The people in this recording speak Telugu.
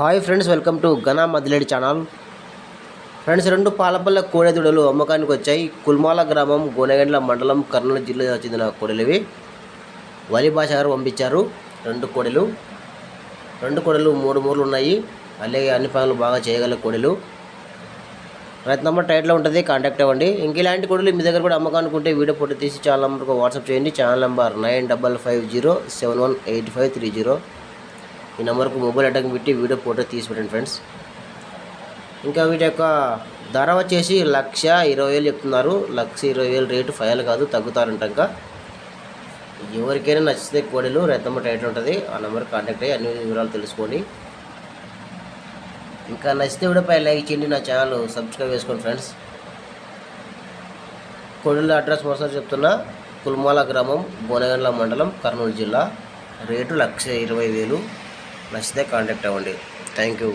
హాయ్ ఫ్రెండ్స్ వెల్కమ్ టు ఘనా మదిలేడి ఛానల్. ఫ్రెండ్స్ రెండు పాలపల్ల కోడెదూడలు అమ్మకానికి వచ్చాయి. కుల్మాల గ్రామం గోనెగండ్ల మండలం కర్నూలు జిల్లా చెందిన కోడెలవి. ఇవి వలి భాష గారు పంపించారు. రెండు కోడెలు. రెండు కోడెలు మూడు మూరలు ఉన్నాయి. అలాగే అన్ని పనులు బాగా చేయగల కోడెలు. రైతు నెంబర్ టైట్లో ఉంటుంది కాంటాక్ట్ అవ్వండి. ఇంక ఇలాంటి కోడలు మీ దగ్గర కూడా అమ్మకానికి ఉంటే వీడియో ఫోటో తీసి ఛానల్ నెంబర్కి వాట్సాప్ చేయండి. Channel number nine double five zero seven one eight five three zero. ఈ నెంబర్కు మొబైల్ అటాక్ పెట్టి వీడియో ఫోటో తీసి పెట్టండి ఫ్రెండ్స్. ఇంకా వీటి యొక్క ధర వచ్చేసి లక్ష ఇరవై వేలు చెప్తున్నారు. లక్ష ఇరవై వేలు రేటు ఫైల్ కాదు తగ్గుతారంట ఇంకా. ఎవరికైనా నచ్చితే కోడలు రెద్దమ్మ టైట్ ఉంటుంది. ఆ నెంబర్ కాంటాక్ట్ అయ్యి అన్ని వివరాలు తెలుసుకోండి ఇంకా నచ్చితే కూడా పై లైక్ చేయండి నా ఛానల్ సబ్స్క్రైబ్ చేసుకోండి ఫ్రెండ్స్. కొడుల అడ్రస్ మరోసారి చెప్తున్నా. కుల్మాల గ్రామం బోనగండ్ల మండలం కర్నూలు జిల్లా. రేటు లక్ష ఇరవై వేలు. నచ్చితే కాంటాక్ట్ అవ్వండి. Thank you